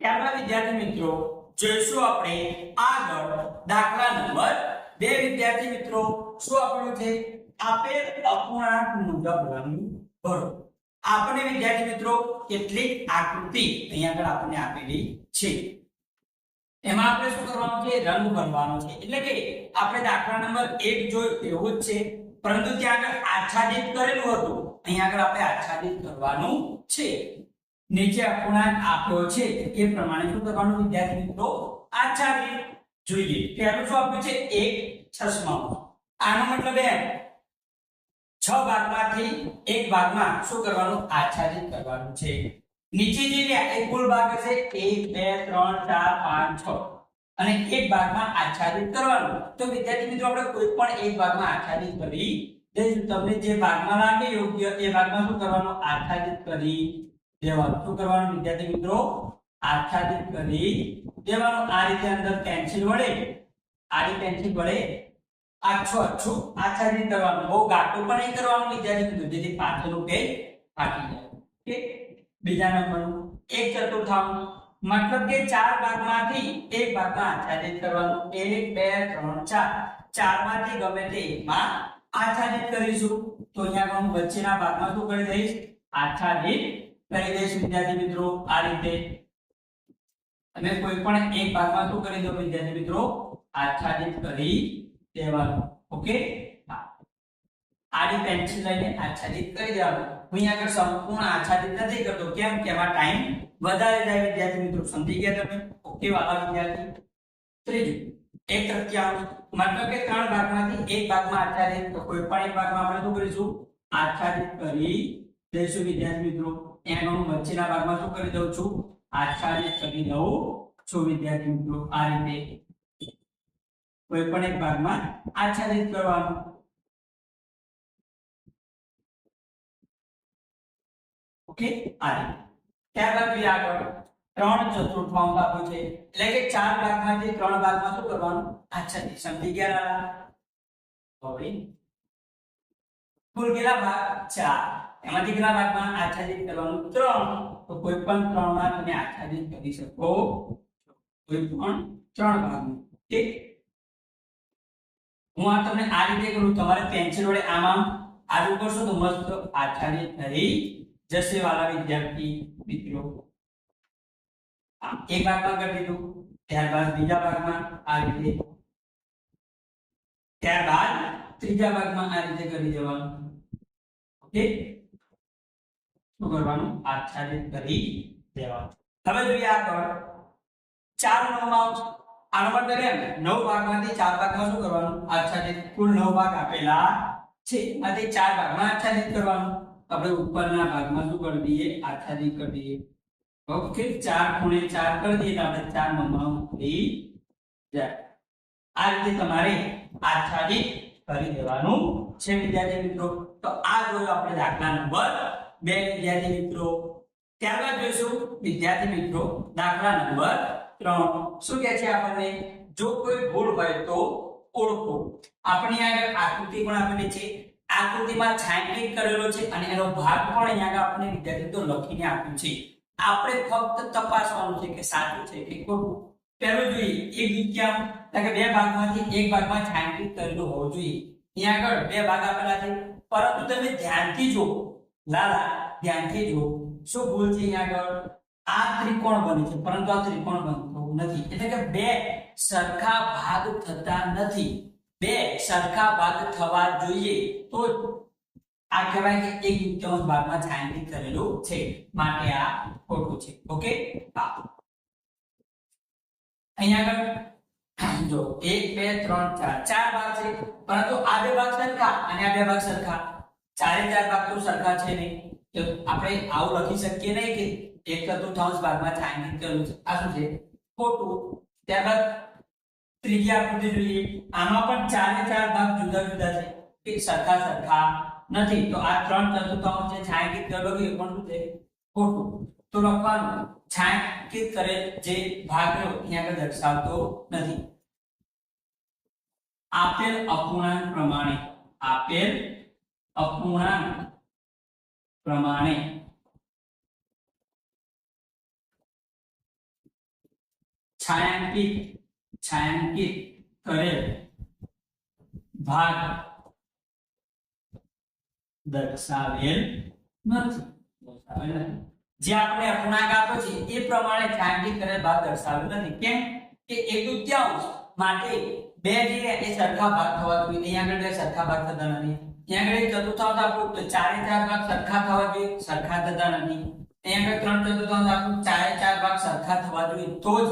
ત્યારબાદ વિદ્યાર્થી મિત્રો, જોઈશું આપણે આગળ દાખલા નંબર 2 વિદ્યાર્થી મિત્રો, શું આપણું છે? આપેલ અપૂર્ણાંક મુજબ રંગ ભરો. આપણે વિદ્યાર્થી મિત્રો, કેટલીક આકૃતિ અહીંયા આગળ આપણને આપેલી છે. એમાં આપણે શું કરવાનું છે? રંગ ભરવાનો છે. એટલે કે આપણે દાખલા નંબર 1 જોયું એવો જ છે. પરંતુ ત્યાં આગળ આચ્છાદિત કરેલું હતું. અહીંયા આગળ આપણે આચ્છાદિત કરવાનું છે. નીચે અપૂર્ણાંક આપ્યો છે. એ પ્રમાણે શું કરવાનું વિદ્યાર્થી મિત્રો? આચ્છાદિત જોઈએ પહેલું શું આપ્યું છે? એક છસમામાં આનો મતલબ એમ, છ ભાગમાંથી એક ભાગમાં શું કરવાનું? આચ્છાદિત કરવાનું છે. નીચે જે રહ્યા. એ કુલ ભાગ હશે 1 2 3 4 5 6 અને એક ભાગમાં આચ્છાદિત કરવાનું. તો વિદ્યાર્થી મિત્રો, આપણે કોઈ પણ એક ભાગમાં આચ્છાદિત કરી દઈશું. તમને જે ભાગમાં લાગે યોગ્ય, એ ભાગમાં શું કરવાનું? આચ્છાદિત કરી દેવાનું શું કરવાનું વિદ્યાર્થી મિત્રો આચ્છાદિત કરી. દેવાનું આ રીતે અંદર પેન્સિલ વડે આડી પેન્સિલ વડે આછો આછો આચ્છાદિત કરવાનું, બહુ ગાટું પણ નહીં કરવાનું વિદ્યાર્થી મિત્રો, જેથી પાછળનું પેજ ફાટી જાય. ઓકે? બીજા નંબરનું, એક ચતુર્થાંશ. મતલબ કે ચાર ભાગમાંથી એક ભાગમાં આચ્છાદિત કરવાનું. એક, બે, ત્રણ, ચાર. ચારમાંથી ગમે તે એકમાં આચ્છાદિત કરીશું. તો અહીંયા હું વચ્ચેના ભાગમાં શું કરી દઈશ? આચ્છાદિત કરી દઈશ વિદ્યાર્થી મિત્રો આ રીતે અને કોઈ પણ એક ભાગમાં શું કરી દો વિદ્યાર્થી મિત્રો? આચ્છાદિત કરી દેવાનું. ઓકે? આડી પેન્સિલ લઈને આચ્છાદિત કરી દેવાનું. હું અહીંયા આગળ સંપૂર્ણ આચ્છાદિત નથી કરતો. કેમ કે એમાં ટાઈમ વધારે જાય વિદ્યાર્થી મિત્રો. સમજી ગયા તમે? ઓકે, વાલા વિદ્યાર્થી. ત્રીજું, એક તૃતીયાંશ. મતલબ કે ત્રણ ભાગમાંથી એક ભાગમાં આચ્છાદિત કોઈ પણ એક ભાગમાં આપણે શું કરીશું? આચ્છાદિત કરી દઈશું વિદ્યાર્થી મિત્રો. એનો હું વચ્ચેના ભાગમાં શું કરી દઉં છું? આચ્છાદિત કરી દઉં છું, વિદ્યાર્થી મિત્રો. આ રીતે કોઈ પણ એક ભાગમાં આચ્છાદિત કરવાનું. ઓકે? આ રીતે. ત્યારબાદ આગળ. ત્રણ ચતુર્થાંશ આપ્યું છે. એટલે કે ચાર ભાગમાંથી ત્રણ ભાગમાં શું કરવાનું? આચ્છાદિત સમજી ગયા? હવે કુલ કેટલા ભાગ? ચાર. એમાંથી કેટલા ભાગમાં આચ્છાદિત કરવાનું? ત્રણ. તો કોઈ પણ ત્રણમાં તમે આચ્છાદિત કરી શકો. કોઈ પણ ત્રણ ભાગમાં. ઠીક? હું આ તમને આ રીતે કરું. તમારે પેન્સિલ વડે આમાં આમ કરશો તો મસ્ત આચ્છાદિત થઈ જશે વાલા વિદ્યાર્થી મિત્રો. એક ભાગમાં કરી દીધું. ત્યારબાદ બીજા ભાગમાં આ રીતે. ત્યારબાદ ત્રીજા ભાગમાં આ રીતે કરી દેવાનું. ઓકે? શું કરવાનું? આચ્છાદિત કરી દેવાનું હવે જોઈએ આગળ. ચાર નવમાંશ આ નંબર દરમિયાન નવ ભાગમાંથી ચાર ભાગમાં શું કરવાનું? આચ્છાદિત. કુલ નવ ભાગ આપેલા છે. આથી ચાર ભાગમાં આચ્છાદિત કરવાનું. આપણે ઉપરના ભાગમાં શું કરી દઈએ? આચ્છાદિત કરી દઈએ. ઓકે? ચાર ખૂણે ચાર કરી દઈએ તો આપણે ચાર નંબરમાં થઈ જાય. આ રીતે તમારે આચ્છાદિત કરી દેવાનું છે, વિદ્યાર્થી મિત્રો. તો આ જોયો આપણે દાખલા નંબર બે, વિદ્યાર્થી મિત્રો. ત્યારબાદ જોઈશું, વિદ્યાર્થી મિત્રો, દાખલા નંબર ત્રણ. શું કહે છે આપણને? જો કોઈ ભૂલ હોય તો ઓળખો. આપણી આગળ આકૃતિ પણ આપેલી છે. આકૃતિમાં છાંયકિત કરેલો છે અને એનો ભાગ પણ અહીંયા આપણને વિદ્યાર્થી લખીને આપ્યું છે. આપણે ફક્ત તપાસવાનું છે કે સાચું છે કે ખોટું. પહેલું જોઈએ, એક એટલે કે બે ભાગમાંથી એક ભાગમાં છાંટી કરેલું હોવું જોઈએ. અહીંયા આગળ બે ભાગ આપેલા છે. પરંતુ તમે ધ્યાનથી જુઓ. લાલા, ધ્યાનથી જુઓ. શું ભૂલ છે અહીંયા આગળ? આ ત્રિકોણ બને છે. પરંતુ આ ત્રિકોણ બનતું નથી. એટલે કે બે સરખા ભાગ થતા નથી. બે સરખા ભાગ થવા જોઈએ. તો જ આ કહેવાય કે એક દુત્યાંશ ભાગમાં છાંટી કરેલું છે. માટે આ ખોટું છે. ઓકે? હા અહીંયા આગળ, જો, એક, બે, ત્રણ, ચાર ચાર ભાગ છે, પરંતુ આ બે ભાગ સરખા અને આ બે ભાગ સરખા. ચારે ચાર ભાગ તો સરખા છે નહીં. તો આપણે આવું લખી શકીએ નહીં કે એક ચતુર્થાંશ ભાગમાં છાંયકિત કરેલું છે. આ શું છે? ખોટું. ત્યારબાદ ત્રીજી આકૃતિ જોઈએ આમાં પણ ચારે ચાર ભાગ જુદા જુદા છે. કે સરખા સરખા નથી. તો આ ત્રણ ચતુર્થાંશ છે છાંયાંકિત કરેલો એ પણ છે? ખોટું. તો લખવાનું છાંયાંકિત કરેલ જે ભાગ રહ્યો અહીંયા આગળ દર્શાવતો નથી. આપેલ અપૂર્ણાંક પ્રમાણે, આપેલ અપૂર્ણાંક પ્રમાણે. છાयांકિત છાयांકિત કરેલ ભાગ દર્શાવેલ નથી. દર્શાવેલ નથી. જે આપણે અપૂર્ણાંક આપ્યો છે એ પ્રમાણે છાંટી કરેલ ભાગ દર્શાવ્યો નથી. કેમ? કે એક દૂત્યાંશ માટે બે જે એ સરખા ભાગ થવા જોઈએ. અહીંયા આગળ સરખા ભાગ થતા નથી. ત્યાં આગળ ચતુર્થાંશ આપણું તો ચારે ચાર ભાગ સરખા થવા જોઈએ, સરખા થતા નથી. ત્યાં આગળ ત્રણ ચતુર્થાંશ આપણું ચારે ચાર ભાગ સરખા થવા જોઈએ. તો જ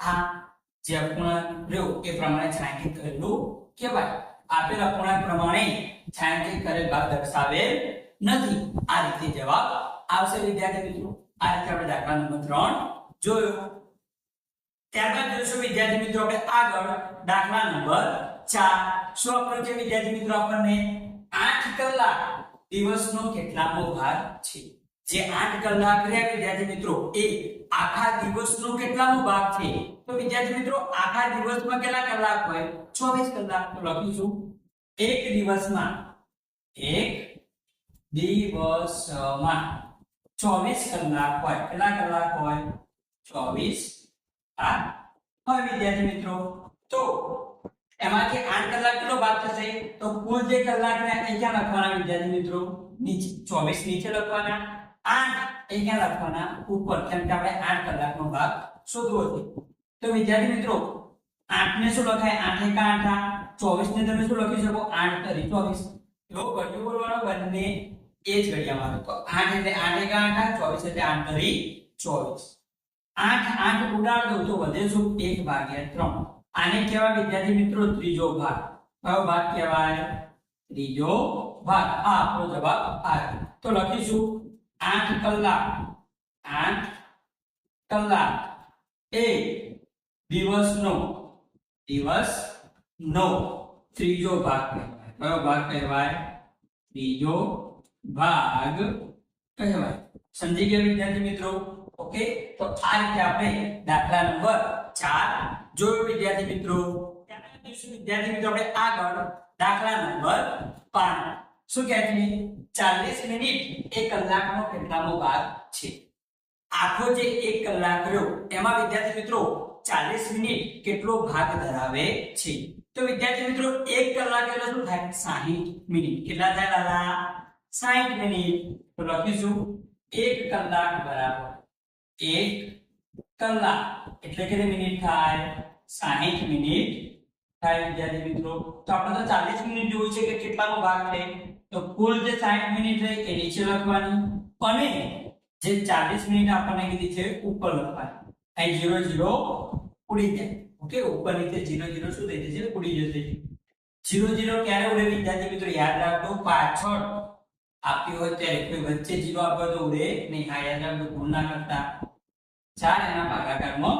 આ જે અપૂર્ણાંક રહ્યો, એ પ્રમાણે છાંટી કરેલું કહેવાય. આપેલ અપૂર્ણાંક પ્રમાણે છાંટી કરેલ ભાગ દર્શાવેલ નથી. આ રીતે જવાબ આવશે વિદ્યાર્થી મિત્રો. આ રીતે આપણે દાખલા નંબર ત્રણ જોયો. ત્યારબાદ જોઈશું વિદ્યાર્થી મિત્રો આપણે આગળ દાખલા નંબર ચાર. શું આપણો છે વિદ્યાર્થી મિત્રો આપણને? આઠ કલાક દિવસનો કેટલામો ભાગ છે. જે આઠ કલાક રહ્યા વિદ્યાર્થી મિત્રો એ આખા દિવસનો કેટલામો ભાગ છે? તો વિદ્યાર્થી મિત્રો આખા દિવસમાં કેટલા કલાક હોય? 24 કલાક. તો લખીશું એક દિવસમાં એક દિવસમાં 24 કલાક હોય. કેટલા કલાક હોય? 24 આ હોય, વિદ્યાર્થી મિત્રો. તો એમાંથી આઠ કલાક કેટલો ભાગ થશે? તો કુલ જે કલાક ને અહીં લખવાના વિદ્યાર્થી મિત્રો, નીચે, ચોવીસ નીચે લખવાના, આઠ અહીંયા લખવાના ઉપર, કેમ કે આપણે આઠ કલાકનો ભાગ શોધવો છે. તો વિદ્યાર્થી મિત્રો આઠ ને શું લખાય? આઠ એકા આઠ ચોવીસ ને તમે શું લખી શકો? આઠ તરી ચોવીસ. એવો ઘડિયો બોલવાનો? બંને એ જ ઘડિયામાં તો આઠ એટલે આઠ એકા આઠા ચોવીસ એટલે આઠ તરી ચોવીસ. આઠ આઠ ઉડાડ દઉં તો વધે શું? એક ભાગ્યા ત્રણ. આને કહેવાય વિદ્યાર્થી મિત્રો? ત્રીજો ભાગ. કયો ભાગ કહેવાય? ત્રીજો ભાગ. આ આપણો જવાબ આવે તો લખીશું. આઠ કલાક. આઠ કલાક. એ દિવસનો. દિવસ નો ત્રીજો ભાગ કહેવાય. કયો ભાગ કહેવાય? ત્રીજો ભાગ કહેવાય. સમજી ગયા વિદ્યાર્થી મિત્રો? ઓકે? તો આ રીતે આપણે દાખલા નંબર 4 જોયો વિદ્યાર્થી મિત્રો? વિદ્યાર્થી મિત્રો આપણે આગળ દાખલા નંબર 5 શું કહે છે? 40 મિનિટ એક કલાકનો કેટલામો ભાગ છે. આખો જે એક કલાક રહ્યો, એમાં વિદ્યાર્થી મિત્રો 40 મિનિટ કેટલો ભાગ ધરાવે છે? તો વિદ્યાર્થી મિત્રો, એક કલાક એટલે શું થાય? 60 મિનિટ. કેટલા થાય લાલા 60 મિનિટ તો લખીશું એક કલાક બરાબર. એક કલાક. એટલે કેટલી મિનિટ થાય? 60 મિનિટ થાય, વિદ્યાર્થી મિત્રો. તો આપણે તો 40 મિનિટ જોયું છે કે કેટલાનો ભાગ છે? તો કુલ જે 60 મિનિટ રહી એ નીચે લખવાની અને જે 40 મિનિટ આપણને કીધી છે, ઉપર લખવાની. અહીં 0 0 ઉડી જાય. ઓકે, ઉપર નીચે 0 0 શું થઈ જશે? ઉડી જશે. 0 0 ક્યારે ઉડે? વિદ્યાર્થી મિત્રો, યાદ રાખજો. પાછળ આપ્યું હોય ત્યારે કોઈ વચ્ચે જીરો આપ્યો તો ઉડે નહીં. આ યાદ રાખજો ભૂલ ના કરતા. ચાર એના ભાગાકારમાં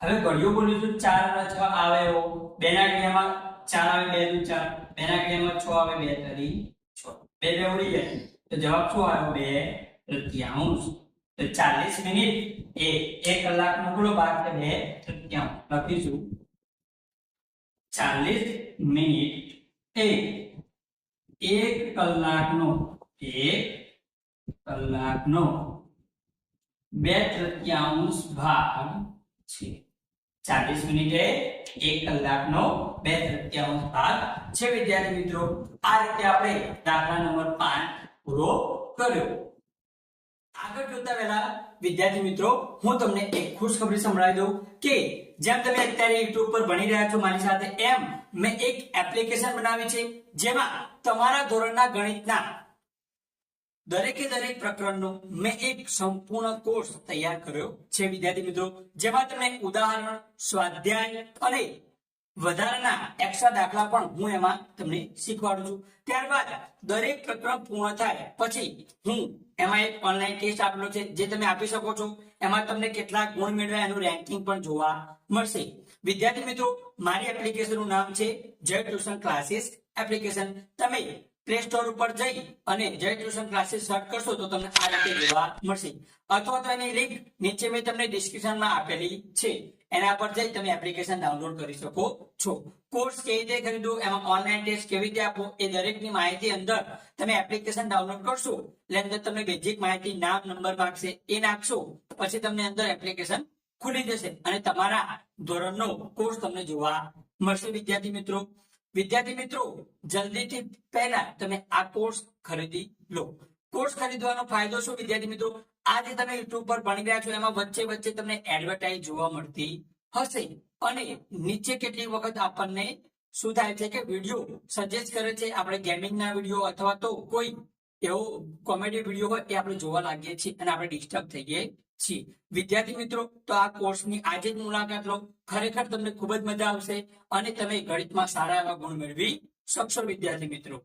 હવે ઘડિયો બોલીશું ચાર અને છ આવે એવો. બે ના ઘડિયામાં ચાર આવે બે દુ ચાર. બે ના ઘડિયામાં છ આવે બે તરી છ. બે બે ઉડી જાય. તો જવાબ શું આવ્યો? બે તૃતીયાંશ. તો ચાલીસ મિનિટ. એ એક કલાકનો કેટલો ભાગ છે બે તૃતીયાંશ. લખીશું. ચાલીસ મિનિટ. એ એક કલાકનો એક કલાકનો બે તૃતીયાંશ ભાગ છે. ચાલીસ મિનિટે એક કલાકનો બે તૃતીયાંશ ભાગ છે, વિદ્યાર્થી મિત્રો. આ રીતે આપણે દાખલા નંબર પાંચ પૂરો કર્યો. આગળ જોતા પહેલા વિદ્યાર્થી મિત્રો, હું તમને એક ખુશખબરી સંભળાવી દઉં કે જેમ તમે અત્યારે યુટ્યુબ પર ભણી રહ્યા છો, મારી સાથે એમ મેં એક એપ્લિકેશન બનાવી છે, જેમાં તમારા ધોરણના ગણિતના દરેકે દરેક પ્રકરણનો મેં એક સંપૂર્ણ કોર્સ તૈયાર કર્યો છે, વિદ્યાર્થી મિત્રો. જેમાં તમને ઉદાહરણ, સ્વાધ્યાય અને વધારાના એક્સ્ટ્રા દાખલા પણ હું એમાં તમને શીખવાડું છું. ત્યારબાદ દરેક પ્રકરણ પૂર્ણ થાય પછી હું એમાં એક ઓનલાઈન ટેસ્ટ આપેલો છે, જે તમે આપી શકો છો. એમાં તમને કેટલા ગુણ મેળવ્યા એનું રેન્કિંગ પણ જોવા મળશે. વિદ્યાર્થી મિત્રો, મારી એપ્લિકેશનનું નામ છે જય ટ્યુશન ક્લાસીસ એપ્લિકેશન તમે પ્લે સ્ટોર ઉપર જઈ અને જય ટ્યુશન ક્લાસીસ સર્ચ કરશો તો તમને આ રીતે જોવા મળશે. અથવા તો એની લિંક નીચે મેં તમને ડિસ્ક્રિપ્શનમાં આપેલી છે. એના પર જઈ તમે એપ્લિકેશન ડાઉનલોડ કરી શકો છો. કોર્સ કેવી રીતે ખરીદવું, એમાં ઓનલાઈન ટેસ્ટ કેવી રીતે આપો એ દરેકની માહિતી અંદર તમે એપ્લિકેશન ડાઉનલોડ કરશો. એટલે અંદર તમને બેઝિક માહિતી, નામ નંબર માંગશે, એ નાખશો પછી તમને અંદર એપ્લિકેશન ખુલી જશે. અને તમારા ધોરણનો કોર્સ તમને જોવા મળશે, વિદ્યાર્થી મિત્રો. વિદ્યાર્થી મિત્રો, જલ્દીથી પહેલા તમે આ કોર્સ ખરીદી લો. કોર્સ ખરીદવાનો ફાયદો શું, વિદ્યાર્થી મિત્રો? આજે તમે યુટ્યુબ પર ભણી રહ્યા છો, એમાં વચ્ચે વચ્ચે તમને એડવર્ટાઇઝ જોવા મળતી હશે. અને નીચે કેટલીક વખત આપણને શું થાય છે કે વીડિયો સજેસ્ટ કરે છે, આપણે ગેમિંગના વીડિયો અથવા તો કોઈ એવો કોમેડી વીડિયો હોય, એ આપણે જોવા લાગીએ છીએ અને આપણે ડિસ્ટર્બ થઈએ છીએ. વિદ્યાર્થી મિત્રો, તો આ કોર્સની આજે જ મુલાકાત લો. ખરેખર તમને ખૂબ જ મજા આવશે અને તમે ગણિતમાં સારા એવા ગુણ મેળવી શકશો, વિદ્યાર્થી મિત્રો.